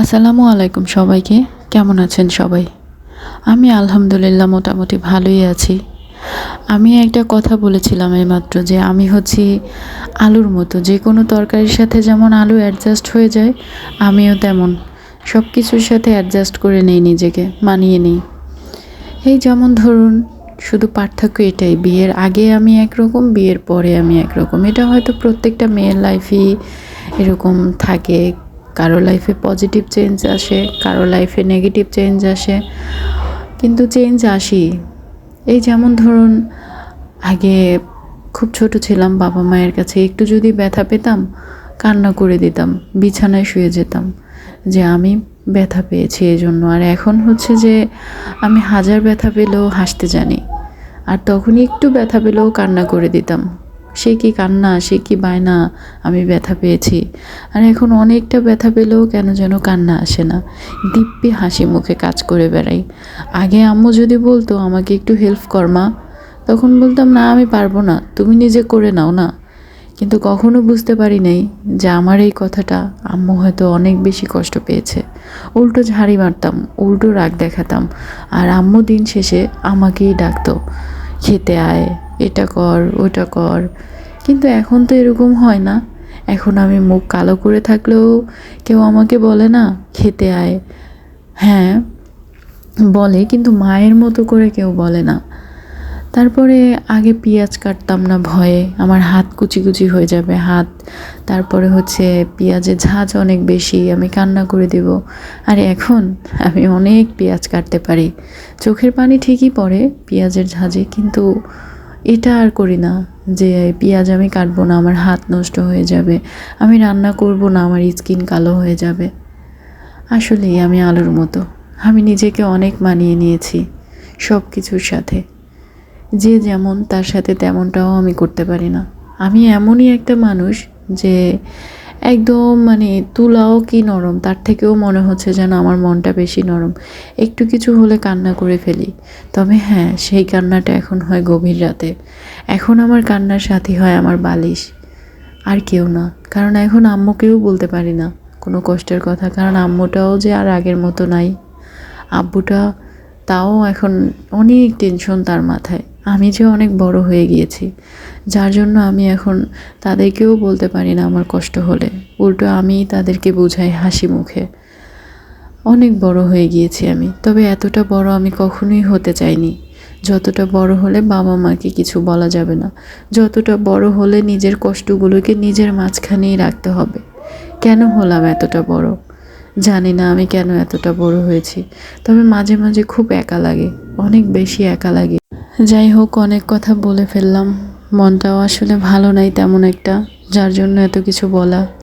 আসসালামু আলাইকুম সবাইকে। কেমন আছেন সবাই? আমি আলহামদুলিল্লাহ মোটামুটি ভালোই আছি। আমি একটা কথা বলেছিলাম এইমাত্র যে আমি হচ্ছি আলুর মতো। যে কোনো তরকারির সাথে যেমন আলু অ্যাডজাস্ট হয়ে যায়, আমিও তেমন। সব কিছুর সাথে অ্যাডজাস্ট করে নেই নিজেকে, মানিয়ে নিই। এই যেমন ধরুন, শুধু পার্থক্য এটাই, বিয়ের আগে আমি একরকম, বিয়ের পরে আমি একরকম। এটা হয়তো প্রত্যেকটা মেয়ের লাইফেই এরকম থাকে। কারও লাইফে পজিটিভ চেঞ্জ আসে, কারও লাইফে নেগেটিভ চেঞ্জ আসে। কিন্তু চেঞ্জ আসি। এই যেমন ধরুন, আগে খুব ছোট ছিলাম, বাবা মায়ের কাছে একটু যদি ব্যথা পেতাম, কান্না করে দিতাম, বিছানায় শুয়ে যেতাম যে আমি ব্যথা পেয়েছি এই জন্য আর এখন হচ্ছে যে আমি হাজার ব্যথা পেলেও হাসতে জানি। আর তখনই একটু ব্যথা পেলেও কান্না করে দিতাম। সে কি কান্না, সে কি বায়না, আমি ব্যথা পেয়েছি। আর এখন অনেকটা ব্যথা পেলেও কেন যেন কান্না আসে না। দিব্যি হাসি মুখে কাজ করে বেড়াই। আগে আম্মু যদি বলতো, আমাকে একটু হেল্প কর মা। তখন বলতাম, না, আমি পারব না। তুমি নিজে করে নাও না। কিন্তু কখনো বুঝতে পারি নাই যে আমার এই কথাটা আম্মু হয়তো অনেক বেশি কষ্ট পেয়েছে। উল্টো ঝাড়ি মারতাম, উল্টো রাগ দেখাতাম। আর আম্মু দিন শেষে আমাকেই ডাকতো, খেতে আয় এটা কর, ওটা কর। কিন্তু এখন তো এরকম হয় না। এখন আমি মুখ কালো করে থাকলেও কেউ আমাকে বলে না, খেতে আয়। হ্যাঁ বলে, কিন্তু মায়ের মতো করে কেউ বলে না। তারপরে আগে পেঁয়াজ কাটতাম না ভয়ে, আমার হাত কুচি কুচি হয়ে যাবে, হাত। তারপরে হচ্ছে পেঁয়াজের ঝাঁজ অনেক বেশি, আমি কান্না করে দেব। আর এখন আমি অনেক পেঁয়াজ কাটতে পারি। চোখের পানি ঠিকই পড়ে পেঁয়াজের ঝাঁজে, কিন্তু এটা আর করি না যে পেঁয়াজ আমি কাটবো না, আমার হাত নষ্ট হয়ে যাবে। আমি রান্না করব না, আমার স্কিন কালো হয়ে যাবে। আসলেই আমি আলোর মতো। আমি নিজেকে অনেক মানিয়ে নিয়েছি সব কিছুর সাথে। যে যেমন, তার সাথে তেমনটাও আমি করতে পারি না। আমি এমনই একটা মানুষ যে একদম মানে তুলাও কি নরম? তার থেকেও মনে হচ্ছে যেন আমার মনটা বেশি নরম। একটু কিছু হলে কান্না করে ফেলি। তবে হ্যাঁ সেই কান্নাটা এখন হয় গভীর রাতে। এখন আমার কান্নার সাথী হয় আমার বালিশ। আর কেউ না। কারণ এখন আম্মুকেও বলতে পারি না কোনো কষ্টের কথা। কারণ আম্মুটাও যে আর আগের মতো নাই। আব্বুটা, তাও এখন অনেক টেনশন তার মাথায়। আমি যে অনেক বড় হয়ে গিয়েছি, যার জন্য আমি এখন তাদেরকেও বলতে পারি না আমার কষ্ট হলে। উল্টো আমি তাদেরকে বোঝাই হাসি মুখে। অনেক বড় হয়ে গিয়েছি আমি, তবে এতটা বড় আমি কখনোই হতে চাইনি। যতটা বড় হলে বাবা মাকে কিছু বলা যাবে না। যতটা বড় হলে নিজের কষ্টগুলোকে নিজের মাঝখানেই রাখতে হবে। কেন হলাম এতটা বড়? জানি না আমি কেন এতটা বড় হয়েছি, তবে মাঝে মাঝে খুব একা লাগে, অনেক বেশি একা লাগে। যাই হোক অনেক কথা বলে ফেললাম। মনটাও আসলে ভালো নাই তেমন একটা, যার জন্য এত কিছু বলা।